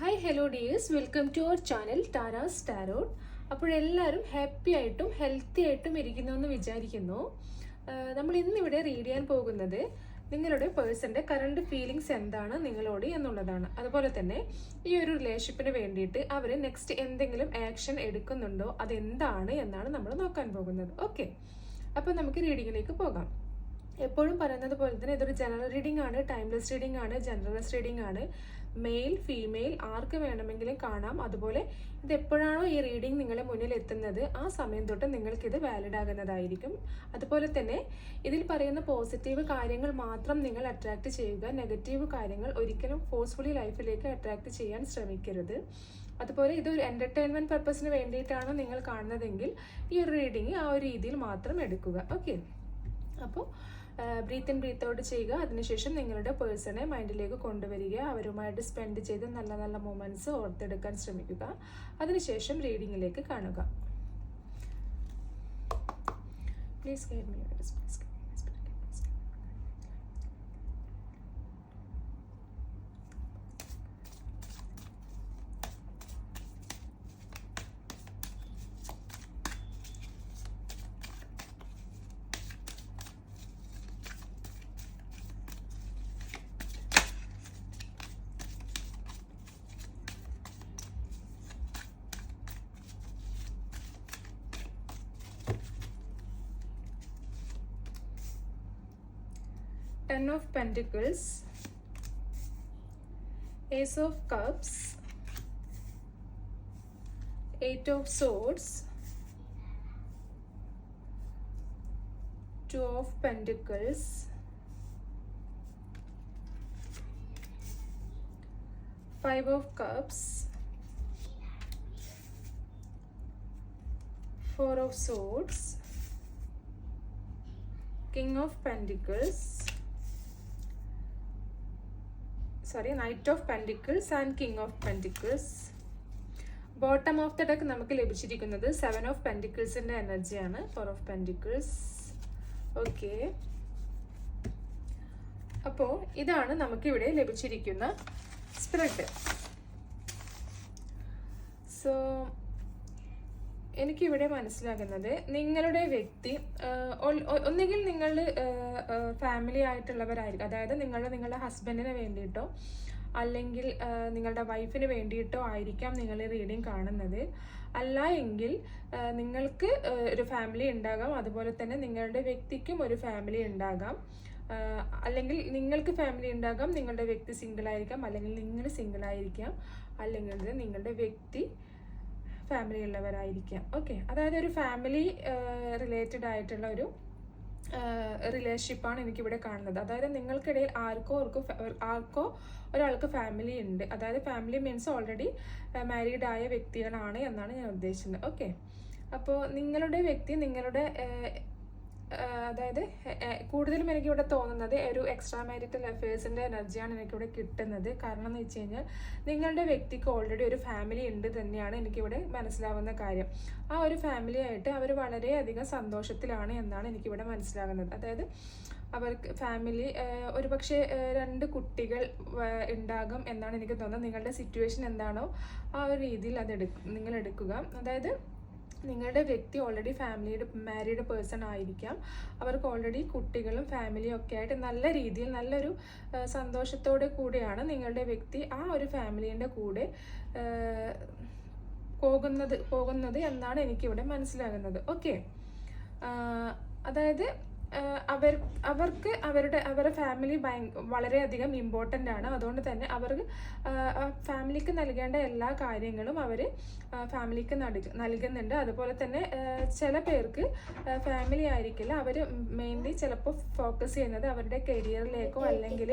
Hi hello dears welcome to our channel Tara's tarot അപ്പോഴെല്ലാവരും happy ആയിട്ടും healthy ആയിട്ടും ഇരിക്കുന്നു എന്ന് വിചാരിക്കുന്നു നമ്മൾ ഇന്നിവിടെ റീഡ് ചെയ്യാൻ പോകുന്നത് നിങ്ങളുടെ പേഴ്സന്റെ കറണ്ട് ഫീലിങ്സ് എന്താണ് നിങ്ങളോട് എന്നുള്ളതാണ്. അതുപോലെ തന്നെ ഈ ഒരു റിലേഷൻഷിപ്പിന് വേണ്ടിയിട്ട് അവർ നെക്സ്റ്റ് എന്തെങ്കിലും ആക്ഷൻ എടുക്കുന്നുണ്ടോ അതെന്താണ് എന്നാണ് നമ്മൾ നോക്കാൻ പോകുന്നത്. ഓക്കെ അപ്പോൾ നമുക്ക് റീഡിങ്ങിലേക്ക് പോകാം. എപ്പോഴും പറയുന്നത് പോലെ തന്നെ ഇതൊരു ജനറൽ റീഡിംഗ് ആണ് ടൈംലെസ് റീഡിംഗ് ആണ് ജനറൽസ് റീഡിംഗ് ആണ്. മെയിൽ ഫീമെയിൽ ആർക്ക് വേണമെങ്കിലും കാണാം. അതുപോലെ ഇത് എപ്പോഴാണോ ഈ റീഡിംഗ് നിങ്ങളെ മുന്നിൽ എത്തുന്നത് ആ സമയം തൊട്ട് ഇത് വാലിഡ് ആകുന്നതായിരിക്കും. അതുപോലെ തന്നെ ഇതിൽ പറയുന്ന പോസിറ്റീവ് കാര്യങ്ങൾ മാത്രം നിങ്ങൾ അട്രാക്ട് ചെയ്യുക. നെഗറ്റീവ് കാര്യങ്ങൾ ഒരിക്കലും ഫോഴ്സ്ഫുള്ളി ലൈഫിലേക്ക് അട്രാക്ട് ചെയ്യാൻ ശ്രമിക്കരുത്. അതുപോലെ ഇതൊരു എന്റർടൈൻമെന്റ് പർപ്പസിന് വേണ്ടിയിട്ടാണ് നിങ്ങൾ കാണുന്നതെങ്കിൽ ഈ ഒരു റീഡിങ് ആ ഒരു രീതിയിൽ മാത്രം എടുക്കുക. ഓക്കെ അപ്പോൾ ബ്രീത്ത് ഇൻ ബ്രീത്ത് ഔട്ട് ചെയ്യുക. അതിനുശേഷം നിങ്ങളുടെ പേഴ്സണെ മൈൻഡിലേക്ക് കൊണ്ടുവരിക. അവരുമായിട്ട് സ്പെൻഡ് ചെയ്ത് നല്ല നല്ല മൊമെന്റ്സ് ഓർത്തെടുക്കാൻ ശ്രമിക്കുക. അതിനുശേഷം റീഡിങ്ങിലേക്ക് കാണുക. Please guide me please Ten of Pentacles, Ace of Cups, Eight of Swords, Two of Pentacles, Five of Cups, Four of Swords, King of Pentacles, sorry knight of pentacles and king of pentacles bottom of the deck നമുക്ക് ലഭിച്ചിരിക്കുന്നത് seven of പെന്റിക്കിൾസിന്റെ എനർജിയാണ് four of pentacles okay അപ്പോൾ ഇതാണ് നമുക്കിവിടെ ലഭിച്ചിരിക്കുന്ന spread so എനിക്കിവിടെ മനസ്സിലാകുന്നത് നിങ്ങളുടെ വ്യക്തി ഒന്നുകിൽ നിങ്ങൾ ഫാമിലി ആയിട്ടുള്ളവരായിരിക്കും. അതായത് നിങ്ങൾ നിങ്ങളുടെ ഹസ്ബൻഡിന് വേണ്ടിയിട്ടോ അല്ലെങ്കിൽ നിങ്ങളുടെ വൈഫിന് വേണ്ടിയിട്ടോ ആയിരിക്കാം നിങ്ങൾ റീഡിങ് കാണുന്നത്. അല്ല എങ്കിൽ നിങ്ങൾക്ക് ഒരു ഫാമിലി ഉണ്ടാകാം. അതുപോലെ തന്നെ നിങ്ങളുടെ വ്യക്തിക്കും ഒരു ഫാമിലി ഉണ്ടാകാം. അല്ലെങ്കിൽ നിങ്ങൾക്ക് ഫാമിലി ഉണ്ടാകാം നിങ്ങളുടെ വ്യക്തി സിംഗിൾ ആയിരിക്കാം. അല്ലെങ്കിൽ നിങ്ങൾ സിംഗിൾ ആയിരിക്കാം. അല്ലെങ്കിൽ നിങ്ങളുടെ വ്യക്തി ഫാമിലി ഉള്ളവരായിരിക്കാം. ഓക്കെ അതായത് ഒരു ഫാമിലി റിലേറ്റഡ് ആയിട്ടുള്ള ഒരു റിലേഷൻഷിപ്പാണ് എനിക്കിവിടെ കാണുന്നത്. അതായത് നിങ്ങൾക്കിടയിൽ ആർക്കോ ഓർക്കോ ആർക്കോ ഒരാൾക്ക് ഫാമിലി ഉണ്ട്. അതായത് ഫാമിലി മീൻസ് ഓൾറെഡി മാരീഡ് ആയ വ്യക്തികളാണ് എന്നാണ് ഞാൻ ഉദ്ദേശിക്കുന്നത് ഓക്കെ അപ്പോൾ നിങ്ങളുടെ വ്യക്തി നിങ്ങളുടെ അതായത് കൂടുതലും എനിക്കിവിടെ തോന്നുന്നത് ഒരു എക്സ്ട്രാ മാരിറ്റൽ അഫയേഴ്സിന്റെ എനർജിയാണ് എനിക്കിവിടെ കിട്ടുന്നത്. കാരണം എന്ന് വെച്ച് കഴിഞ്ഞാൽ നിങ്ങളുടെ വ്യക്തിക്ക് ഓൾറെഡി ഒരു ഫാമിലി ഉണ്ട് തന്നെയാണ് എനിക്കിവിടെ മനസ്സിലാവുന്ന കാര്യം. ആ ഒരു ഫാമിലി ആയിട്ട് അവർ വളരെയധികം സന്തോഷത്തിലാണ് എന്നാണ് എനിക്കിവിടെ മനസ്സിലാകുന്നത്. അതായത് അവർക്ക് ഫാമിലി ഒരു പക്ഷേ രണ്ട് കുട്ടികൾ ഉണ്ടാകും എന്നാണ് എനിക്ക് തോന്നുന്നത്. നിങ്ങളുടെ സിറ്റുവേഷൻ എന്താണോ ആ ഒരു രീതിയിൽ അത് എടു നിങ്ങൾ എടുക്കുക. അതായത് നിങ്ങളുടെ വ്യക്തി ഓൾറെഡി ഫാമിലിയുടെ മാരീഡ് പേഴ്സൺ ആയിരിക്കാം. അവർക്ക് ഓൾറെഡി കുട്ടികളും ഫാമിലിയും ഒക്കെ ആയിട്ട് നല്ല രീതിയിൽ നല്ലൊരു സന്തോഷത്തോടെ കൂടെയാണ് നിങ്ങളുടെ വ്യക്തി ആ ഒരു ഫാമിലീന്റെ കൂടെ പോകുന്നത് പോകുന്നത് എന്നാണ് എനിക്കിവിടെ മനസ്സിലാകുന്നത്. ഓക്കെ അതായത് അവർ അവർക്ക് അവരുടെ അവരുടെ ഫാമിലി ഭയ വളരെയധികം ഇമ്പോർട്ടന്റ് ആണ്. അതുകൊണ്ട് തന്നെ അവർക്ക് ഫാമിലിക്ക് നൽകേണ്ട എല്ലാ കാര്യങ്ങളും അവർ ഫാമിലിക്ക് നൽകുന്നുണ്ട്. അതുപോലെ തന്നെ ചില പേർക്ക് ഫാമിലി ആയിരിക്കില്ല. അവർ മെയിൻലി ചിലപ്പോൾ ഫോക്കസ് ചെയ്യുന്നത് അവരുടെ കരിയറിലേക്കോ അല്ലെങ്കിൽ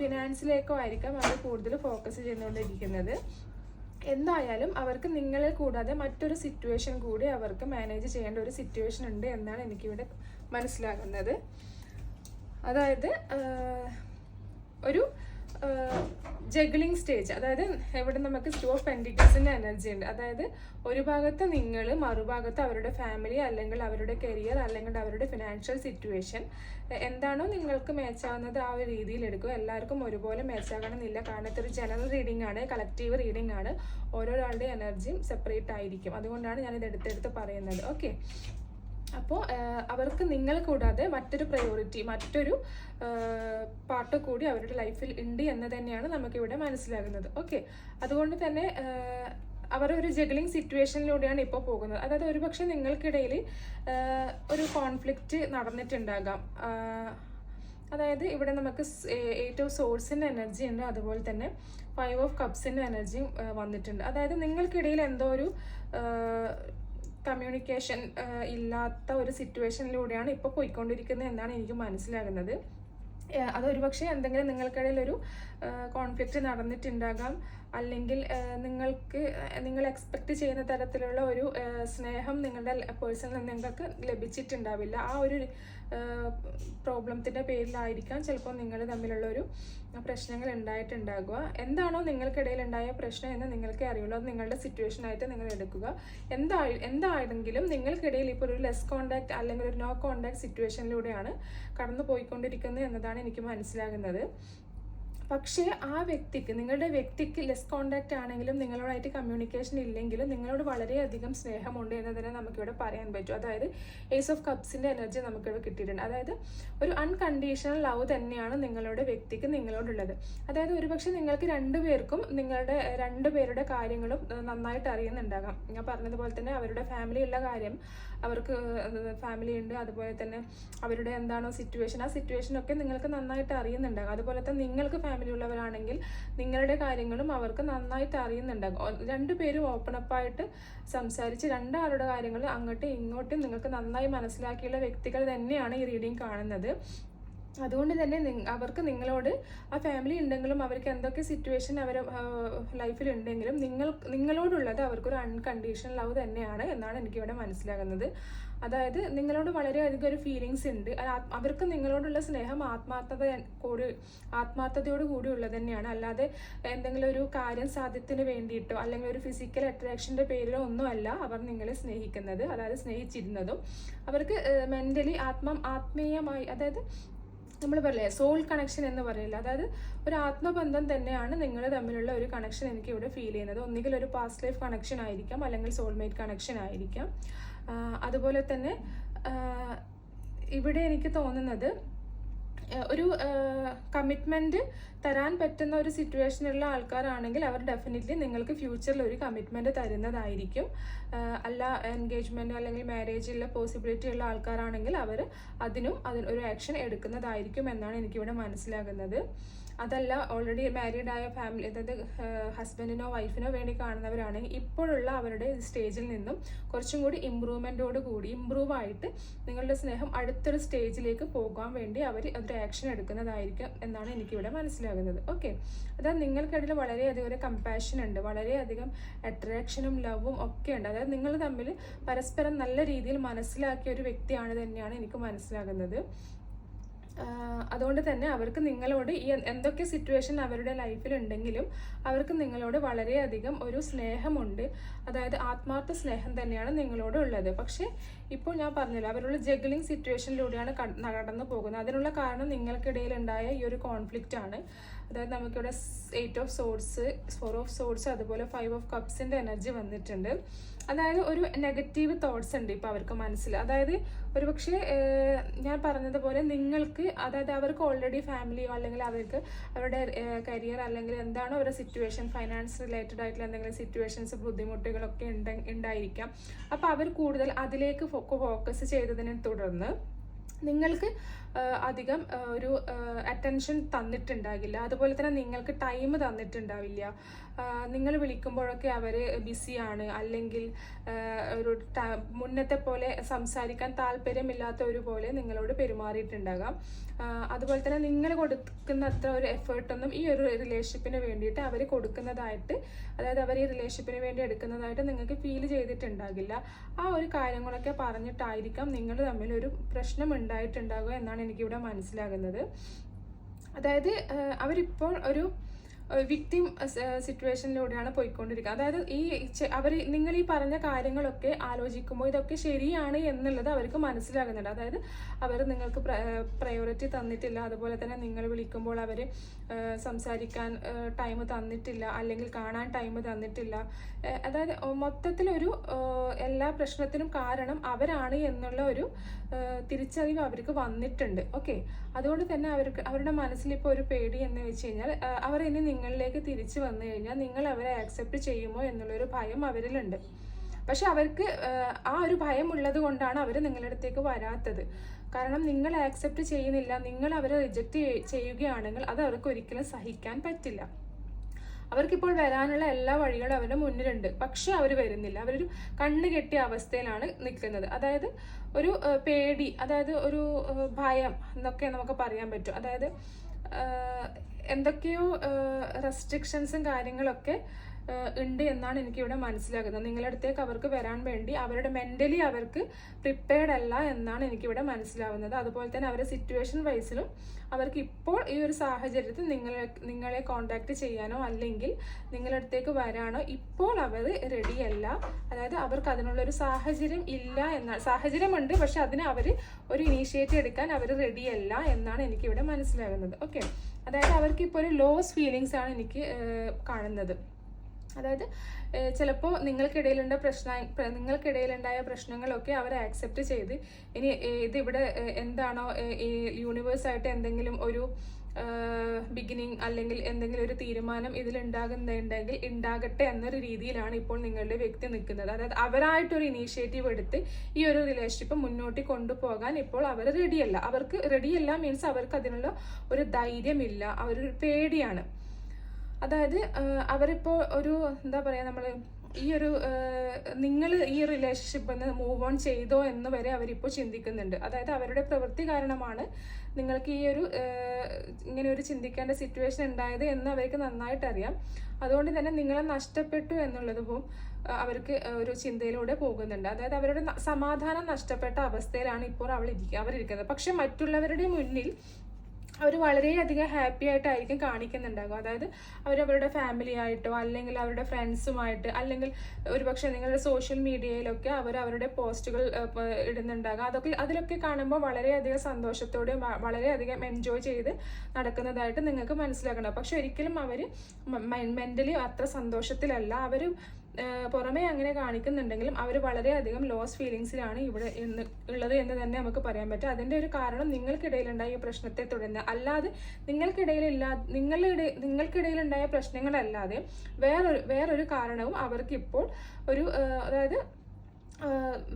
ഫിനാൻസിലേക്കോ ആയിരിക്കാം അവർ കൂടുതൽ ഫോക്കസ് ചെയ്തുകൊണ്ടിരിക്കുന്നത്. എന്തായാലും അവർക്ക് നിങ്ങളെ കൂടാതെ മറ്റൊരു സിറ്റുവേഷൻ കൂടി അവർക്ക് മാനേജ് ചെയ്യേണ്ട ഒരു സിറ്റുവേഷൻ ഉണ്ട് എന്നാണ് എനിക്കിവിടെ മനസ്സിലാകുന്നത്. അതായത് ഒരു ജഗ്ലിംഗ് സ്റ്റേജ് അതായത് എവിടെ നമുക്ക് ടു ഓഫ് പെൻഡിക്കൽസിന്റെ എനർജി ഉണ്ട്. അതായത് ഒരു ഭാഗത്ത് നിങ്ങൾ മറുഭാഗത്ത് അവരുടെ ഫാമിലി അല്ലെങ്കിൽ അവരുടെ കരിയർ അല്ലെങ്കിൽ അവരുടെ ഫിനാൻഷ്യൽ സിറ്റുവേഷൻ എന്താണോ നിങ്ങൾക്ക് മാച്ചാവുന്നത് ആ ഒരു രീതിയിൽ എടുക്കും എല്ലാവർക്കും ഒരുപോലെ മാച്ചാകണമെന്നില്ല കാരണം ഇതൊരു ജനറൽ റീഡിംഗ് ആണ് കളക്റ്റീവ് റീഡിംഗ് ആണ്. ഓരോരാളുടെ എനർജിയും സെപ്പറേറ്റ് ആയിരിക്കും. അതുകൊണ്ടാണ് ഞാൻ ഇത് എടുത്തെടുത്ത് പറയുന്നത്. ഓക്കെ അപ്പോൾ അവർക്ക് നിങ്ങൾ കൂടാതെ മറ്റൊരു പ്രയോറിറ്റി മറ്റൊരു പാട്ട് കൂടി അവരുടെ ലൈഫിൽ ഉണ്ട് എന്ന് തന്നെയാണ് നമുക്കിവിടെ മനസ്സിലാകുന്നത്. ഓക്കെ അതുകൊണ്ട് തന്നെ അവർ ഒരു ജഗ്ലിംഗ് സിറ്റുവേഷനിലൂടെയാണ് ഇപ്പോൾ പോകുന്നത്. അതായത് ഒരുപക്ഷെ നിങ്ങൾക്കിടയിൽ ഒരു കോൺഫ്ലിക്റ്റ് നടന്നിട്ടുണ്ടാകാം. അതായത് ഇവിടെ നമുക്ക് എയ്റ്റ് ഓഫ് സോഴ്സിന്റെ എനർജി ഉണ്ട്. അതുപോലെ തന്നെ ഫൈവ് ഓഫ് കപ്സിന്റെ എനർജിയും വന്നിട്ടുണ്ട്. അതായത് നിങ്ങൾക്കിടയിൽ എന്തോ ഒരു കമ്മ്യൂണിക്കേഷൻ ഇല്ലാത്ത ഒരു സിറ്റുവേഷനിലൂടെയാണ് ഇപ്പോൾ പോയിക്കൊണ്ടിരിക്കുന്നത് എന്നാണ് എനിക്ക് മനസ്സിലാകുന്നത്. അതൊരു പക്ഷേ എന്തെങ്കിലും നിങ്ങൾക്കിടയിൽ ഒരു കോൺഫ്ലിക്റ്റ് നടന്നിട്ടുണ്ടാകാം. അല്ലെങ്കിൽ നിങ്ങൾക്ക് നിങ്ങൾ എക്സ്പെക്ട് ചെയ്യുന്ന തരത്തിലുള്ള ഒരു സ്നേഹം നിങ്ങളുടെ പേഴ്സണിൽ നിങ്ങൾക്ക് ലഭിച്ചിട്ടുണ്ടാവില്ല. ആ ഒരു പ്രോബ്ലത്തിന്റെ പേരിലായിരിക്കാം ചിലപ്പോൾ നിങ്ങൾ തമ്മിലുള്ള ഒരു പ്രശ്നങ്ങൾ ഉണ്ടായിട്ടുണ്ടാകുക. എന്താണോ നിങ്ങൾക്കിടയിൽ ഉണ്ടായ പ്രശ്നം എന്ന് നിങ്ങൾക്കേ അറിയുള്ളൂ. അത് നിങ്ങളുടെ സിറ്റുവേഷൻ ആയിട്ട് നിങ്ങൾ എടുക്കുക. എന്തായി എന്താണെങ്കിലും നിങ്ങൾക്കിടയിൽ ഇപ്പോൾ ഒരു ലെസ് കോണ്ടാക്ട് അല്ലെങ്കിൽ ഒരു നോ കോണ്ടാക്ട് സിറ്റുവേഷനിലൂടെയാണ് കടന്നു പോയിക്കൊണ്ടിരിക്കുന്നത് എന്നതാണ് എനിക്ക് മനസ്സിലാകുന്നത്. പക്ഷേ ആ വ്യക്തിക്ക് നിങ്ങളുടെ വ്യക്തിക്ക് ലെസ് കോണ്ടാക്റ്റ് ആണെങ്കിലും നിങ്ങളോടായിട്ട് കമ്മ്യൂണിക്കേഷൻ ഇല്ലെങ്കിലും നിങ്ങളോട് വളരെയധികം സ്നേഹമുണ്ട് എന്ന് തന്നെ നമുക്കിവിടെ പറയാൻ പറ്റും. അതായത് ഏസ് ഓഫ് കപ്സിന്റെ എനർജി നമുക്കിവിടെ കിട്ടിയിട്ടുണ്ട്. അതായത് ഒരു അൺകണ്ടീഷണൽ ലവ് തന്നെയാണ് നിങ്ങളുടെ വ്യക്തിക്ക് നിങ്ങളോടുള്ളത്. അതായത് ഒരുപക്ഷെ നിങ്ങൾക്ക് രണ്ടുപേർക്കും നിങ്ങളുടെ രണ്ടുപേരുടെ കാര്യങ്ങളും നന്നായിട്ട് അറിയുന്നുണ്ടാകാം. ഞാൻ പറഞ്ഞതുപോലെ തന്നെ അവരുടെ ഫാമിലിയുള്ള കാര്യം അവർക്ക് ഫാമിലി ഉണ്ട്. അതുപോലെ തന്നെ അവരുടെ എന്താണോ സിറ്റുവേഷൻ ആ സിറ്റുവേഷനൊക്കെ നിങ്ങൾക്ക് നന്നായിട്ട് അറിയുന്നുണ്ടാകും. അതുപോലെ തന്നെ നിങ്ങൾക്ക് ഫാമിലി ഉള്ളവരാണെങ്കിൽ നിങ്ങളുടെ കാര്യങ്ങളും അവർക്ക് നന്നായിട്ട് അറിയുന്നുണ്ടാകും. രണ്ടു രണ്ടുപേരും ഓപ്പൺ അപ്പായിട്ട് സംസാരിച്ച് രണ്ടാളുടെ കാര്യങ്ങൾ അങ്ങോട്ടും ഇങ്ങോട്ടും നിങ്ങൾക്ക് നന്നായി മനസ്സിലാക്കിയുള്ള വ്യക്തികൾ തന്നെയാണ് ഈ റീഡിങ് കാണുന്നത്. അതുകൊണ്ട് തന്നെ അവർക്ക് നിങ്ങളോട് ആ ഫാമിലി ഉണ്ടെങ്കിലും അവർക്ക് എന്തൊക്കെ സിറ്റുവേഷൻ അവർ ലൈഫിൽ ഉണ്ടെങ്കിലും നിങ്ങൾ നിങ്ങളോടുള്ളത് അവർക്കൊരു അൺകണ്ടീഷണൽ ലവ് തന്നെയാണ് എന്നാണ് എനിക്കിവിടെ മനസ്സിലാകുന്നത്. അതായത് നിങ്ങളോട് വളരെയധികം ഒരു ഫീലിങ്സ് ഉണ്ട്. അവർക്ക് നിങ്ങളോടുള്ള സ്നേഹം ആത്മാർത്ഥത കൂടി ആത്മാർത്ഥതയോട് കൂടി ഉള്ളത് തന്നെയാണ്. അല്ലാതെ എന്തെങ്കിലും ഒരു കാര്യം സാധ്യത്തിന് വേണ്ടിയിട്ടോ അല്ലെങ്കിൽ ഒരു ഫിസിക്കൽ അട്രാക്ഷന്റെ പേരിലോ ഒന്നുമല്ല അവർ നിങ്ങളെ സ്നേഹിക്കുന്നത്. അതായത് സ്നേഹിച്ചിരുന്നതും. അവർക്ക് മെന്റലി ആത്മ ആത്മീയമായി അതായത് നമ്മൾ പറയില്ലേ സോൾ കണക്ഷൻ എന്ന് പറയില്ല. അതായത് ഒരു ആത്മബന്ധം തന്നെയാണ് നിങ്ങൾ തമ്മിലുള്ള ഒരു കണക്ഷൻ എനിക്ക് ഇവിടെ ഫീൽ ചെയ്യുന്നത്. ഒന്നുകിൽ ഒരു പാസ്റ്റ് ലൈഫ് കണക്ഷൻ ആയിരിക്കാം അല്ലെങ്കിൽ സോൾമേറ്റ് കണക്ഷൻ ആയിരിക്കാം. അതുപോലെ തന്നെ ഇവിടെ എനിക്ക് തോന്നുന്നത് ഒരു കമ്മിറ്റ്മെന്റ് തരാൻ പറ്റുന്ന ഒരു സിറ്റുവേഷനിലുള്ള ആൾക്കാരാണെങ്കിൽ അവർ ഡെഫിനറ്റ്ലി നിങ്ങൾക്ക് ഫ്യൂച്ചറിൽ ഒരു കമ്മിറ്റ്മെന്റ് തരുന്നതായിരിക്കും. അല്ല എൻഗേജ്മെന്റ് അല്ലെങ്കിൽ മാരേജിലുള്ള പോസിബിലിറ്റി ഉള്ള ആൾക്കാരാണെങ്കിൽ അവർ അതിനും അതിന് ഒരു ആക്ഷൻ എടുക്കുന്നതായിരിക്കും എന്നാണ് എനിക്കിവിടെ മനസ്സിലാകുന്നത്. അതല്ല ഓൾറെഡി മാരീഡ് ആയ ഫാമിലി അതായത് ഹസ്ബൻഡിനോ വൈഫിനോ വേണ്ടി കാണുന്നവരാണ്. ഇപ്പോഴുള്ള അവരുടെ സ്റ്റേജിൽ നിന്നും കുറച്ചും കൂടി ഇമ്പ്രൂവ്മെന്റോട് കൂടി ഇമ്പ്രൂവ് ആയിട്ട് നിങ്ങളുടെ സ്നേഹം അടുത്തൊരു സ്റ്റേജിലേക്ക് പോകാൻ വേണ്ടി അവർ അതൊരു ആക്ഷൻ എടുക്കുന്നതായിരിക്കും എന്നാണ് എനിക്കിവിടെ മനസ്സിലാകുന്നത്. ഓക്കെ അതായത് നിങ്ങൾക്കിടയിൽ വളരെയധികം ഒരു കമ്പാഷൻ ഉണ്ട് വളരെയധികം അട്രാക്ഷനും ലവും ഒക്കെ ഉണ്ട്. അതായത് നിങ്ങൾ തമ്മിൽ പരസ്പരം നല്ല രീതിയിൽ മനസ്സിലാക്കിയ ഒരു വ്യക്തിയാണ് തന്നെയാണ് എനിക്ക് മനസ്സിലാകുന്നത്. അതുകൊണ്ട് തന്നെ അവർക്ക് നിങ്ങളോട് ഈ എന്തൊക്കെ സിറ്റുവേഷൻ അവരുടെ ലൈഫിൽ ഉണ്ടെങ്കിലും അവർക്ക് നിങ്ങളോട് വളരെയധികം ഒരു സ്നേഹമുണ്ട്. അതായത് ആത്മാർത്ഥ സ്നേഹം തന്നെയാണ് നിങ്ങളോട് ഉള്ളത്. പക്ഷേ ഇപ്പോൾ ഞാൻ പറഞ്ഞില്ല അവരുടെ ജഗ്ലിംഗ് സിറ്റുവേഷനിലൂടെയാണ് നടന്നു പോകുന്നത്. അതിനുള്ള കാരണം നിങ്ങൾക്കിടയിൽ ഉണ്ടായ ഈ ഒരു കോൺഫ്ലിക്റ്റ് ആണ്. അതായത് നമുക്കിവിടെ eight of swords four of swords അതുപോലെ ഫൈവ് ഓഫ് കപ്സിന്റെ എനർജി വന്നിട്ടുണ്ട്. അതായത് ഒരു നെഗറ്റീവ് തോട്ട്സ് ഉണ്ട് ഇപ്പോൾ അവർക്ക് മനസ്സിൽ. അതായത് ഒരുപക്ഷെ ഞാൻ പറഞ്ഞതുപോലെ നിങ്ങൾക്ക് അതായത് അവർക്ക് ഓൾറെഡി ഫാമിലിയോ അല്ലെങ്കിൽ അവർക്ക് അവരുടെ കരിയർ അല്ലെങ്കിൽ എന്താണോ അവരുടെ സിറ്റുവേഷൻ ഫൈനാൻസ് റിലേറ്റഡ് ആയിട്ടുള്ള എന്തെങ്കിലും സിറ്റുവേഷൻസ് ബുദ്ധിമുട്ടുകളൊക്കെ ഉണ്ട് ഉണ്ടായിരിക്കാം. അപ്പോൾ അവർ കൂടുതൽ അതിലേക്ക് ഫോക്കസ് ചെയ്തതിനെ തുടർന്ന് നിങ്ങൾക്ക് അധികം ഒരു അറ്റൻഷൻ തന്നിട്ടുണ്ടാകില്ല. അതുപോലെ തന്നെ നിങ്ങൾക്ക് ടൈം തന്നിട്ടുണ്ടാവില്ല. നിങ്ങൾ വിളിക്കുമ്പോഴൊക്കെ അവർ ബിസിയാണ് അല്ലെങ്കിൽ ഒരു മുന്നത്തെ പോലെ സംസാരിക്കാൻ താല്പര്യമില്ലാത്തവർ പോലെ നിങ്ങളോട് പെരുമാറിയിട്ടുണ്ടാകാം. അതുപോലെ തന്നെ നിങ്ങൾ കൊടുക്കുന്ന അത്ര ഒരു എഫേർട്ടൊന്നും ഈ ഒരു റിലേഷൻഷിപ്പിന് വേണ്ടിയിട്ട് അവർ കൊടുക്കുന്നതായിട്ട് അതായത് അവർ ഈ റിലേഷൻഷിപ്പിന് വേണ്ടി എടുക്കുന്നതായിട്ട് നിങ്ങൾക്ക് ഫീൽ ചെയ്തിട്ടുണ്ടാകില്ല. ആ ഒരു കാര്യങ്ങളൊക്കെ പറഞ്ഞിട്ടായിരിക്കാം നിങ്ങൾ തമ്മിൽ ഒരു പ്രശ്നം ഉണ്ടായിട്ടുണ്ടാകുക എന്നാണ് എനിക്കിവിടെ മനസ്സിലാകുന്നത്. അതായത് അവരിപ്പോൾ ഒരു വിക്ടിം സിറ്റുവേഷനിലൂടെയാണ് പോയിക്കൊണ്ടിരിക്കുക അതായത് ഈ അവർ നിങ്ങൾ ഈ പറഞ്ഞ കാര്യങ്ങളൊക്കെ ആലോചിക്കുമ്പോൾ ഇതൊക്കെ ശരിയാണ് എന്നുള്ളത് അവർക്ക് മനസ്സിലാകുന്നുണ്ട്. അതായത് അവർ നിങ്ങൾക്ക് പ്രയോറിറ്റി തന്നിട്ടില്ല. അതുപോലെ തന്നെ നിങ്ങൾ വിളിക്കുമ്പോൾ അവർ സംസാരിക്കാൻ ടൈം തന്നിട്ടില്ല. അല്ലെങ്കിൽ കാണാൻ ടൈം തന്നിട്ടില്ല. അതായത് മൊത്തത്തിലൊരു എല്ലാ പ്രശ്നത്തിനും കാരണം അവരാണ് എന്നുള്ള ഒരു തിരിച്ചറിവ് അവർക്ക് വന്നിട്ടുണ്ട്. ഓക്കെ? അതുകൊണ്ട് തന്നെ അവർക്ക് അവരുടെ മനസ്സിൽ ഇപ്പോൾ ഒരു പേടി എന്ന് വെച്ച് കഴിഞ്ഞാൽ അവർ ഇനി നിങ്ങളിലേക്ക് തിരിച്ചു വന്നു കഴിഞ്ഞാൽ നിങ്ങൾ അവരെ ആക്സെപ്റ്റ് ചെയ്യുമോ എന്നുള്ളൊരു ഭയം അവരിലുണ്ട്. പക്ഷെ അവർക്ക് ആ ഒരു ഭയം ഉള്ളത് കൊണ്ടാണ് അവർ നിങ്ങളുടെ അടുത്തേക്ക് വരാത്തത്. കാരണം നിങ്ങൾ ആക്സെപ്റ്റ് ചെയ്യുന്നില്ല നിങ്ങൾ അവരെ റിജക്റ്റ് ചെയ്യുകയാണെങ്കിൽ അത് അവർക്ക് ഒരിക്കലും സഹിക്കാൻ പറ്റില്ല. അവർക്കിപ്പോൾ വരാനുള്ള എല്ലാ വഴികളും അവരുടെ മുന്നിലുണ്ട്. പക്ഷെ അവർ വരുന്നില്ല. അവരൊരു കണ്ണ് കെട്ടിയ അവസ്ഥയിലാണ് നിൽക്കുന്നത്. അതായത് ഒരു പേടി അതായത് ഒരു ഭയം എന്നൊക്കെ നമുക്ക് പറയാൻ പറ്റും. അതായത് എന്തൊക്കെയോ റെസ്ട്രിക്ഷൻസും കാര്യങ്ങളൊക്കെ ഉണ്ട് എന്നാണ് എനിക്കിവിടെ മനസ്സിലാകുന്നത് നിങ്ങളുടെ അടുത്തേക്ക് അവർക്ക് വരാൻ വേണ്ടി അവരുടെ മെന്റലി അവർക്ക് പ്രിപ്പയർഡ് അല്ല എന്നാണ് എനിക്കിവിടെ മനസ്സിലാവുന്നത്. അതുപോലെ തന്നെ അവരുടെ സിറ്റുവേഷൻ വൈസിലും അവർക്ക് ഇപ്പോൾ ഈ ഒരു സാഹചര്യത്തിൽ നിങ്ങളെ നിങ്ങളെ കോണ്ടാക്ട് ചെയ്യാനോ അല്ലെങ്കിൽ നിങ്ങളുടെ അടുത്തേക്ക് വരാനോ ഇപ്പോൾ അവർ റെഡിയല്ല അതായത് അവർക്ക് അതിനുള്ളൊരു സാഹചര്യം ഇല്ല എന്നാണ് സാഹചര്യമുണ്ട് പക്ഷെ അതിന് അവർ ഒരു ഇനീഷ്യേറ്റീവ് എടുക്കാൻ അവർ റെഡിയല്ല എന്നാണ് എനിക്കിവിടെ മനസ്സിലാകുന്നത്. ഓക്കെ അതായത് അവർക്ക് ഇപ്പോൾ ഒരു ലോസ് ഫീലിങ്സ് ആണ് എനിക്ക് കാണുന്നത്. അതായത് ചിലപ്പോൾ നിങ്ങൾക്കിടയിലുണ്ട പ്രശ്ന നിങ്ങൾക്കിടയിലുണ്ടായ പ്രശ്നങ്ങളൊക്കെ അവർ ആക്സെപ്റ്റ് ചെയ്ത് ഇനി ഇതിവിടെ എന്താണോ ഈ യൂണിവേഴ്സായിട്ട് എന്തെങ്കിലും ഒരു ബിഗിനിങ് അല്ലെങ്കിൽ എന്തെങ്കിലും ഒരു തീരുമാനം ഇതിൽ ഉണ്ടാകുന്നുണ്ടെങ്കിൽ ഉണ്ടാകട്ടെ എന്നൊരു രീതിയിലാണ് ഇപ്പോൾ നിങ്ങളുടെ വ്യക്തി നിൽക്കുന്നത്. അതായത് അവരായിട്ടൊരു ഇനീഷ്യേറ്റീവ് എടുത്ത് ഈ ഒരു റിലേഷൻഷിപ്പ് മുന്നോട്ട് കൊണ്ടുപോകാൻ ഇപ്പോൾ അവർ റെഡിയല്ല അവർക്ക് റെഡിയല്ല മീൻസ് അവർക്ക് അതിനുള്ള ഒരു ധൈര്യമില്ല അവരൊരു പേടിയാണ്. അതായത് അവരിപ്പോൾ ഒരു എന്താ പറയുക നമ്മൾ ഈ ഒരു നിങ്ങൾ ഈ റിലേഷൻഷിപ്പ് മൂവ് ഓൺ ചെയ്തോ എന്ന് വരെ അവരിപ്പോൾ ചിന്തിക്കുന്നുണ്ട്. അതായത് അവരുടെ പ്രവൃത്തി കാരണമാണ് നിങ്ങൾക്ക് ഈ ഒരു ഇങ്ങനെ ഒരു ചിന്തിക്കേണ്ട സിറ്റുവേഷൻ ഉണ്ടായത് എന്ന് അവർക്ക് നന്നായിട്ട് അറിയാം അതുകൊണ്ട് തന്നെ നിങ്ങളെ നഷ്ടപ്പെട്ടു എന്നുള്ളതും അവർക്ക് ഒരു ചിന്തയിലൂടെ പോകുന്നുണ്ട്. അതായത് അവരുടെ സമാധാനം നഷ്ടപ്പെട്ട അവസ്ഥയിലാണ് ഇപ്പോൾ അവൾ ഇരിക്കുക അവരിരിക്കുന്നത്. പക്ഷെ മറ്റുള്ളവരുടെ മുന്നിൽ അവർ വളരെയധികം ഹാപ്പി ആയിട്ടായിരിക്കും കാണിക്കുന്നുണ്ടാകും അതായത് അവർ അവരുടെ ഫാമിലി ആയിട്ടോ അല്ലെങ്കിൽ അവരുടെ ഫ്രണ്ട്സുമായിട്ട് അല്ലെങ്കിൽ ഒരുപക്ഷെ നിങ്ങളുടെ സോഷ്യൽ മീഡിയയിലൊക്കെ അവർ അവരുടെ പോസ്റ്റുകൾ ഇടുന്നുണ്ടാകും അതൊക്കെ അതിലൊക്കെ കാണുമ്പോൾ വളരെയധികം സന്തോഷത്തോടെ വളരെ വളരെയധികം എൻജോയ് ചെയ്ത് നടക്കുന്നതായിട്ട് നിങ്ങൾക്ക് മനസ്സിലാക്കണം. പക്ഷെ ഒരിക്കലും അവർ മെന്റലി അത്ര സന്തോഷത്തിലല്ല. അവർ പുറമേ അങ്ങനെ കാണിക്കുന്നുണ്ടെങ്കിലും അവർ വളരെയധികം ലോസ് ഫീലിങ്സിലാണ് ഇവിടെ എന്ന് ഉള്ളത് എന്ന് തന്നെ നമുക്ക് പറയാൻ പറ്റും. അതിന്റെ ഒരു കാരണം നിങ്ങൾക്കിടയിലുണ്ടായ പ്രശ്നത്തെ തുടർന്ന് അല്ലാതെ നിങ്ങൾക്കിടയിലില്ലാ നിങ്ങളുടെ നിങ്ങൾക്കിടയിലുണ്ടായ പ്രശ്നങ്ങളല്ലാതെ വേറൊരു വേറൊരു കാരണവും അവർക്ക് ഇപ്പോൾ ഒരു അതായത്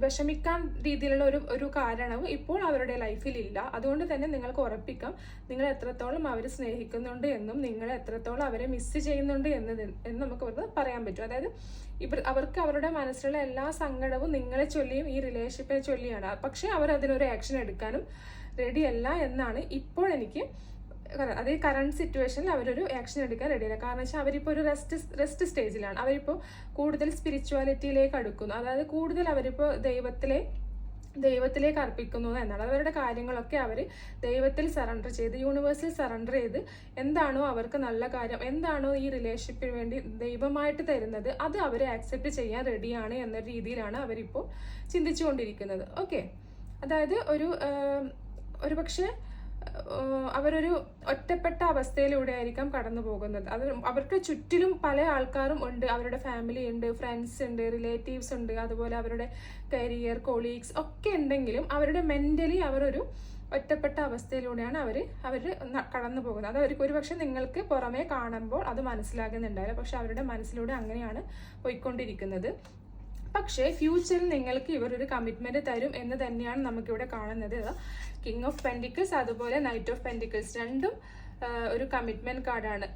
വിഷമിക്കാൻ രീതിയിലുള്ള ഒരു ഒരു കാരണവും ഇപ്പോൾ അവരുടെ ലൈഫിൽ ഇല്ല അതുകൊണ്ട് തന്നെ നിങ്ങൾക്ക് ഉറപ്പിക്കാം നിങ്ങൾ എത്രത്തോളം അവരെ സ്നേഹിക്കുന്നുണ്ട് എന്നും നിങ്ങൾ എത്രത്തോളം അവരെ മിസ് ചെയ്യുന്നുണ്ട് എന്ന് എന്ന് നമുക്ക് പറയാൻ പറ്റും. അതായത് ഇവർ അവർക്ക് അവരുടെ മനസ്സിലുള്ള എല്ലാ സങ്കടവും നിങ്ങളെ ചൊല്ലിയും ഈ റിലേഷൻഷിപ്പിനെ ചൊല്ലിയാണ്. പക്ഷേ അവർ അതിനൊരു ആക്ഷൻ എടുക്കാനും റെഡിയല്ല എന്നാണ് ഇപ്പോൾ എനിക്ക് അത് കറണ്ട് സിറ്റുവേഷനിൽ അവരൊരു ആക്ഷൻ എടുക്കാൻ റെഡിയല്ല കാരണം വെച്ചാൽ അവരിപ്പോൾ ഒരു റെസ്റ്റ് റെസ്റ്റ് സ്റ്റേജിലാണ് അവരിപ്പോൾ കൂടുതൽ സ്പിരിച്വാലിറ്റിയിലേക്ക് അടുക്കുന്നു. അതായത് കൂടുതൽ അവരിപ്പോൾ ദൈവത്തിലെ ദൈവത്തിലേക്ക് അർപ്പിക്കുന്നു എന്നാണ്. അവരുടെ കാര്യങ്ങളൊക്കെ അവർ ദൈവത്തിൽ സറണ്ടർ ചെയ്ത് യൂണിവേഴ്സിൽ സറണ്ടർ ചെയ്ത് എന്താണോ അവർക്ക് നല്ല കാര്യം എന്താണോ ഈ റിലേഷൻഷിപ്പിന് വേണ്ടി ദൈവമായിട്ട് തരുന്നത് അത് അവർ ആക്സെപ്റ്റ് ചെയ്യാൻ റെഡിയാണ് എന്ന രീതിയിലാണ് അവരിപ്പോൾ ചിന്തിച്ചുകൊണ്ടിരിക്കുന്നത്. ഓക്കെ അതായത് ഒരു ഒരു പക്ഷേ അവരൊരു ഒറ്റപ്പെട്ട അവസ്ഥയിലൂടെ ആയിരിക്കാം കടന്നു പോകുന്നത്. അത് അവർക്ക് ചുറ്റിലും പല ആൾക്കാരും ഉണ്ട്. അവരുടെ ഫാമിലി ഉണ്ട് ഫ്രണ്ട്സ് ഉണ്ട് റിലേറ്റീവ്സ് ഉണ്ട്. അതുപോലെ അവരുടെ കരിയർ കൊളീഗ്സ് ഒക്കെ ഉണ്ടെങ്കിലും അവരുടെ മെന്റലി അവരൊരു ഒറ്റപ്പെട്ട അവസ്ഥയിലൂടെയാണ് അവർ അവർ കടന്നു പോകുന്നത്. അത് അവർക്ക് ഒരുപക്ഷെ നിങ്ങൾക്ക് പുറമേ കാണുമ്പോൾ അത് മനസ്സിലാകുന്നുണ്ടാവില്ല. പക്ഷെ അവരുടെ മനസ്സിലൂടെ അങ്ങനെയാണ് പോയിക്കൊണ്ടിരിക്കുന്നത്. പക്ഷേ ഫ്യൂച്ചറിൽ നിങ്ങൾക്ക് ഇവർ ഒരു കമ്മിറ്റ്മെന്റ് തരും എന്ന് തന്നെയാണ് നമുക്കിവിടെ കാണുന്നത്. കിങ് ഓഫ് പെൻഡിക്കിൾസ് അതുപോലെ നൈറ്റ് ഓഫ് പെൻഡിക്കിൾസ് രണ്ടും ഒരു കമ്മിറ്റ്മെന്റ് കാർഡാണ്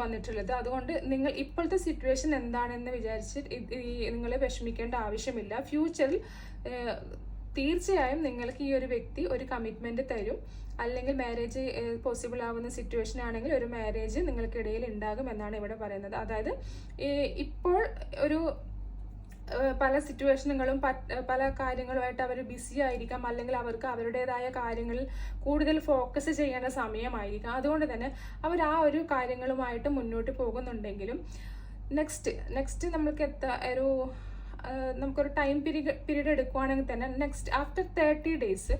വന്നിട്ടുള്ളത്. അതുകൊണ്ട് നിങ്ങൾ ഇപ്പോഴത്തെ സിറ്റുവേഷൻ എന്താണെന്ന് വിചാരിച്ച് നിങ്ങളെ വിഷമിക്കേണ്ട ആവശ്യമില്ല. ഫ്യൂച്ചറിൽ തീർച്ചയായും നിങ്ങൾക്ക് ഈ ഒരു വ്യക്തി ഒരു കമ്മിറ്റ്മെന്റ് തരും. അല്ലെങ്കിൽ മാരേജ് പോസിബിൾ ആവുന്ന സിറ്റുവേഷൻ ആണെങ്കിൽ ഒരു മാരേജ് നിങ്ങൾക്കിടയിൽ ഉണ്ടാകും എന്നാണ് ഇവിടെ പറയുന്നത്. അതായത് ഇപ്പോൾ ഒരു പല സിറ്റുവേഷനുകളും പല കാര്യങ്ങളുമായിട്ട് അവർ ബിസി ആയിരിക്കാം അല്ലെങ്കിൽ അവർക്ക് അവരുടേതായ കാര്യങ്ങളിൽ കൂടുതൽ ഫോക്കസ് ചെയ്യേണ്ട സമയമായിരിക്കാം. അതുകൊണ്ട് തന്നെ അവർ ആ ഒരു കാര്യങ്ങളുമായിട്ട് മുന്നോട്ട് പോകുന്നുണ്ടെങ്കിലും നെക്സ്റ്റ് നെക്സ്റ്റ് നമ്മൾക്ക് എത്താ ഒരു നമുക്കൊരു ടൈം പീരീഡ് പീരീഡ് എടുക്കുവാണെങ്കിൽ തന്നെ നെക്സ്റ്റ് ആഫ്റ്റർ തേർട്ടി ഡേയ്സ്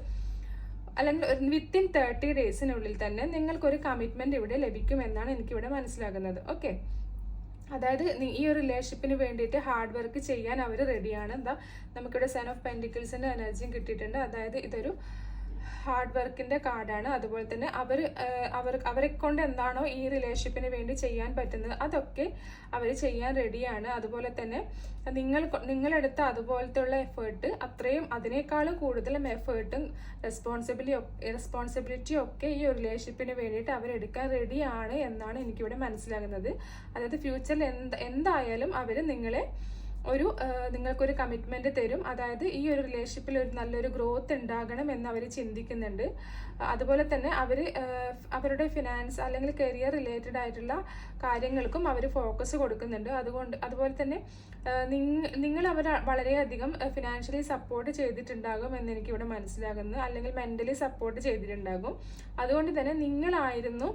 അല്ലെങ്കിൽ വിത്തിൻ തേർട്ടി ഡേയ്സിനുള്ളിൽ തന്നെ നിങ്ങൾക്കൊരു കമ്മിറ്റ്മെന്റ് ഇവിടെ ലഭിക്കുമെന്നാണ് എനിക്കിവിടെ മനസ്സിലാകുന്നത്. ഓക്കെ? അതായത് ഈ ഒരു റിലേഷൻഷിപ്പിന് വേണ്ടിയിട്ട് ഹാർഡ് വർക്ക് ചെയ്യാൻ അവർ റെഡിയാണ് എന്താ നമുക്കിവിടെ സെൻ ഓഫ് പെൻഡിക്കിൾസിന്റെ എനർജിയും കിട്ടിയിട്ടുണ്ട്. അതായത് ഇതൊരു ഹാർഡ് വർക്കിന്റെ കാർഡാണ്. അതുപോലെ തന്നെ അവർ അവർ അവരെ കൊണ്ട് എന്താണോ ഈ റിലേഷൻഷിപ്പിന് വേണ്ടി ചെയ്യാൻ പറ്റുന്നത് അതൊക്കെ അവർ ചെയ്യാൻ റെഡിയാണ് അതുപോലെ തന്നെ നിങ്ങൾ നിങ്ങളെടുത്ത അതുപോലത്തെ ഉള്ള എഫേർട്ട് അത്രയും അതിനേക്കാളും കൂടുതലും എഫേർട്ടും റെസ്പോൺസിബിലിറ്റി ഒക്കെ ഈ റിലേഷൻഷിപ്പിന് വേണ്ടിയിട്ട് അവർ എടുക്കാൻ റെഡിയാണ് എന്നാണ് എനിക്കിവിടെ മനസ്സിലാകുന്നത്. അതായത് ഫ്യൂച്ചറിൽ എന്ത് എന്തായാലും അവർ നിങ്ങളെ ഒരു നിങ്ങൾക്കൊരു കമ്മിറ്റ്മെന്റ് തരും. അതായത് ഈ ഒരു റിലേഷൻഷിപ്പിൽ ഒരു നല്ലൊരു ഗ്രോത്ത് ഉണ്ടാകണം എന്ന് അവർ ചിന്തിക്കുന്നുണ്ട്. അതുപോലെ തന്നെ അവർ അവരുടെ ഫിനാൻസ് അല്ലെങ്കിൽ കരിയർ റിലേറ്റഡ് ആയിട്ടുള്ള കാര്യങ്ങൾക്കും അവർ ഫോക്കസ് കൊടുക്കുന്നുണ്ട്. അതുകൊണ്ട് അതുപോലെ തന്നെ നിങ്ങൾ അവർ വളരെയധികം ഫിനാൻഷ്യലി സപ്പോർട്ട് ചെയ്തിട്ടുണ്ടാകും എന്ന് എനിക്കിവിടെ മനസ്സിലാകുന്നു. അല്ലെങ്കിൽ മെന്റലി സപ്പോർട്ട് ചെയ്തിട്ടുണ്ടാകും. അതുകൊണ്ട് തന്നെ നിങ്ങളായിരുന്നു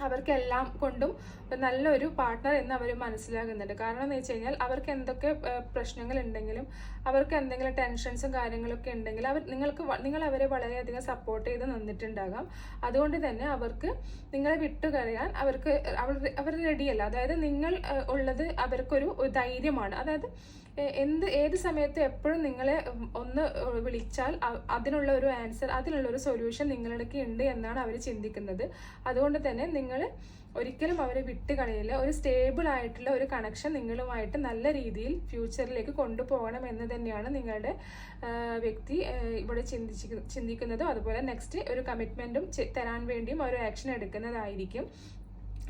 അവർക്കെല്ലാം കൊണ്ടും നല്ലൊരു പാർട്ട്ണർ എന്ന് അവർ മനസ്സിലാകുന്നുണ്ട് കാരണം എന്ന് വെച്ച് കഴിഞ്ഞാൽ അവർക്ക് എന്തൊക്കെ പ്രശ്നങ്ങൾ ഉണ്ടെങ്കിലും അവർക്ക് എന്തെങ്കിലും ടെൻഷൻസും കാര്യങ്ങളൊക്കെ ഉണ്ടെങ്കിൽ അവർ നിങ്ങൾക്ക് നിങ്ങൾ അവരെ വളരെയധികം സപ്പോർട്ട് ചെയ്ത് നിന്നിട്ടുണ്ടാകാം. അതുകൊണ്ട് തന്നെ അവർക്ക് നിങ്ങളെ വിട്ടുകറിയാൻ അവർക്ക് അവർ അവർ റെഡിയല്ല അതായത് നിങ്ങൾ ഉള്ളത് അവർക്കൊരു ധൈര്യമാണ്. അതായത് എന്ത് ഏത് സമയത്ത് എപ്പോഴും നിങ്ങളെ ഒന്ന് വിളിച്ചാൽ അതിനുള്ള ഒരു ആൻസർ അതിനുള്ള ഒരു സൊല്യൂഷൻ നിങ്ങളുടെ ഉണ്ട് എന്നാണ് അവർ ചിന്തിക്കുന്നത്. അതുകൊണ്ട് തന്നെ നിങ്ങൾ ഒരിക്കലും അവരെ വിട്ട് കളയില്ല ഒരു സ്റ്റേബിൾ ആയിട്ടുള്ള ഒരു കണക്ഷൻ നിങ്ങളുമായിട്ട് നല്ല രീതിയിൽ ഫ്യൂച്ചറിലേക്ക് കൊണ്ടുപോകണം എന്ന് തന്നെയാണ് നിങ്ങളുടെ വ്യക്തി ഇവിടെ ചിന്തിച്ച് ചിന്തിക്കുന്നതും. അതുപോലെ നെക്സ്റ്റ് ഒരു കമ്മിറ്റ്മെന്റും തരാൻ വേണ്ടിയും അവർ ആക്ഷൻ എടുക്കുന്നതായിരിക്കും.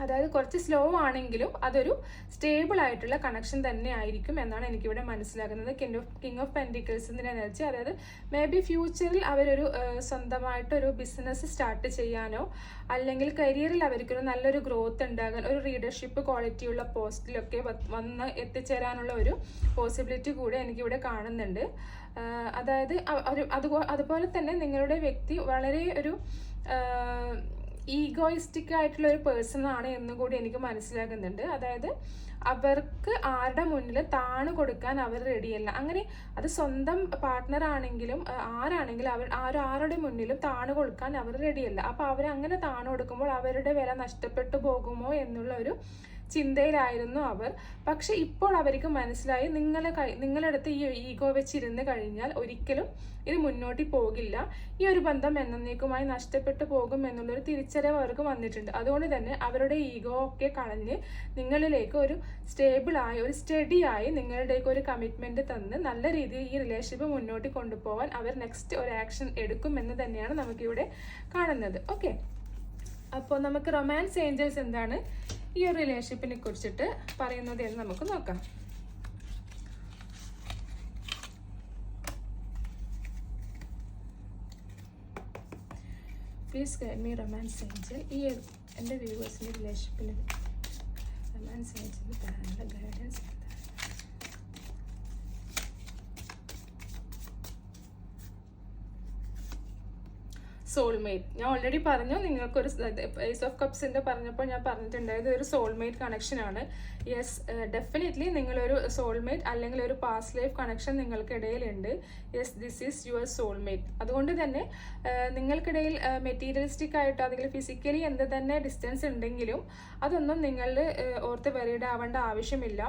അതായത് കുറച്ച് സ്ലോ ആണെങ്കിലും അതൊരു സ്റ്റേബിൾ ആയിട്ടുള്ള കണക്ഷൻ തന്നെ ആയിരിക്കും എന്നാണ് എനിക്കിവിടെ മനസ്സിലാകുന്നത്. കിങ് ഓഫ് കിങ് ഓഫ് പെൻഡിക്കിൾസിന്റെ എനർജി അതായത് മേ ബി ഫ്യൂച്ചറിൽ അവരൊരു സ്വന്തമായിട്ടൊരു ബിസിനസ് സ്റ്റാർട്ട് ചെയ്യാനോ അല്ലെങ്കിൽ കരിയറിൽ അവർക്കൊരു നല്ലൊരു ഗ്രോത്ത് ഉണ്ടാകാൻ ഒരു ലീഡർഷിപ്പ് ക്വാളിറ്റിയുള്ള പോസ്റ്റിലൊക്കെ വന്ന് എത്തിച്ചേരാനുള്ള ഒരു പോസിബിലിറ്റി കൂടെ എനിക്കിവിടെ കാണുന്നുണ്ട്. അതായത് അതുപോലെ തന്നെ നിങ്ങളുടെ വ്യക്തി വളരെ ഒരു ഈഗോയിസ്റ്റിക് ആയിട്ടുള്ള ഒരു പേഴ്സൺ ആണ് എന്നും കൂടി എനിക്ക് മനസ്സിലാകുന്നുണ്ട്. അതായത് അവർക്ക് ആരുടെ മുന്നിൽ താണു കൊടുക്കാൻ അവർ റെഡിയല്ല അങ്ങനെ അത് സ്വന്തം പാർട്ട്ണർ ആണെങ്കിലും ആരാണെങ്കിലും അവർ ആരും ആരുടെ മുന്നിലും താണു കൊടുക്കാൻ അവർ റെഡിയല്ല അപ്പോൾ അവർ അങ്ങനെ താണു കൊടുക്കുമ്പോൾ അവരുടെ വില നഷ്ടപ്പെട്ടു പോകുമോ എന്നുള്ള ഒരു ചിന്തയിലായിരുന്നു അവർ. പക്ഷെ ഇപ്പോൾ അവർക്ക് മനസ്സിലായി നിങ്ങളെ കൈ നിങ്ങളടുത്ത് ഈ ഈഗോ വെച്ചിരുന്ന് കഴിഞ്ഞാൽ ഒരിക്കലും ഇത് മുന്നോട്ട് പോകില്ല. ഈ ഒരു ബന്ധം എന്നേക്കുമായി നഷ്ടപ്പെട്ടു പോകും എന്നുള്ളൊരു തിരിച്ചറിവ് അവർക്ക് വന്നിട്ടുണ്ട്. അതുകൊണ്ട് തന്നെ അവരുടെ ഈഗോ ഒക്കെ കളഞ്ഞ് നിങ്ങളിലേക്ക് ഒരു സ്റ്റേബിളായി ഒരു സ്റ്റഡി ആയി നിങ്ങളുടേക്ക് ഒരു കമ്മിറ്റ്മെന്റ് തന്ന് നല്ല രീതിയിൽ ഈ റിലേഷൻഷിപ്പ് മുന്നോട്ട് കൊണ്ടുപോകാൻ അവർ നെക്സ്റ്റ് ഒരു ആക്ഷൻ എടുക്കും എന്ന് തന്നെയാണ് നമുക്കിവിടെ കാണുന്നത്. ഓക്കെ അപ്പോൾ നമുക്ക് റൊമാൻസ് ഏഞ്ചൽസ് എന്താണ് ഈ ഒരു റിലേഷൻഷിപ്പിനെ കുറിച്ചിട്ട് പറയുന്നത് എന്ന് നമുക്ക് നോക്കാം. Please guide me romance angel ഈ എന്റെ വ്യൂവേഴ്സിന്റെ റിലേഷൻഷിപ്പിൽ റൊമാൻസ് ഏഞ്ചൽ തരാനുള്ള ഗൈഡൻസ് എന്താണ് സോൾമേറ്റ് ഞാൻ ഓൾറെഡി പറഞ്ഞു നിങ്ങൾക്കൊരു ഏസ് ഓഫ് കപ്സിന്റെ പറഞ്ഞപ്പോൾ ഞാൻ പറഞ്ഞിട്ടുണ്ടായത് ഒരു സോൾമേറ്റ് കണക്ഷൻ ആണ്. യെസ് ഡെഫിനറ്റ്ലി നിങ്ങളൊരു സോൾമേറ്റ് അല്ലെങ്കിൽ ഒരു past life connection നിങ്ങൾക്കിടയിലുണ്ട്. Yes this is your soulmate അതുകൊണ്ട് തന്നെ നിങ്ങൾക്കിടയിൽ മെറ്റീരിയലിസ്റ്റിക് ആയിട്ട് അല്ലെങ്കിൽ ഫിസിക്കലി എന്ത് തന്നെ ഡിസ്റ്റൻസ് ഉണ്ടെങ്കിലും അതൊന്നും നിങ്ങൾ ഓർത്ത് വെറിയുടെ ആവേണ്ട ആവശ്യമില്ല.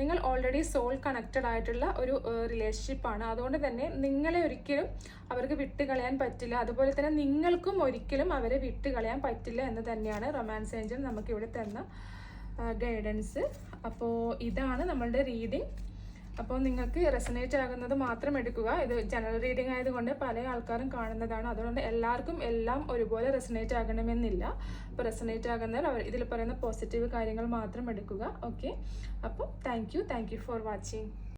നിങ്ങൾ ഓൾറെഡി സോൾ കണക്റ്റഡ് ആയിട്ടുള്ള ഒരു റിലേഷൻഷിപ്പാണ് അതുകൊണ്ട് തന്നെ നിങ്ങളെ ഒരിക്കലും അവർക്ക് വിട്ടുകളയാൻ പറ്റില്ല. അതുപോലെ തന്നെ നിങ്ങൾക്കും ഒരിക്കലും അവരെ വിട്ടുകളയാൻ പറ്റില്ല എന്ന് തന്നെയാണ് റൊമാൻസ് ഏഞ്ചൽ നമുക്ക് ഇവിടെ തന്ന ഗൈഡൻസ് അപ്പോൾ ഇതാണ് നമ്മളുടെ റീഡിംഗ് അപ്പോൾ നിങ്ങൾക്ക് റെസനേറ്റ് ആകുന്നത് മാത്രം എടുക്കുക. ഇത് ജനറൽ റീഡിംഗ് ആയതുകൊണ്ട് പല ആൾക്കാരും കാണുന്നതാണ്. അതുകൊണ്ട് എല്ലാവർക്കും എല്ലാം ഒരുപോലെ റെസനേറ്റ് ആകണമെന്നില്ല. അപ്പോൾ റെസനേറ്റ് ആകുന്നവർ അവർ ഇതിൽ പറയുന്ന പോസിറ്റീവ് കാര്യങ്ങൾ മാത്രം എടുക്കുക. ഓക്കെ അപ്പോൾ thank you thank you for watching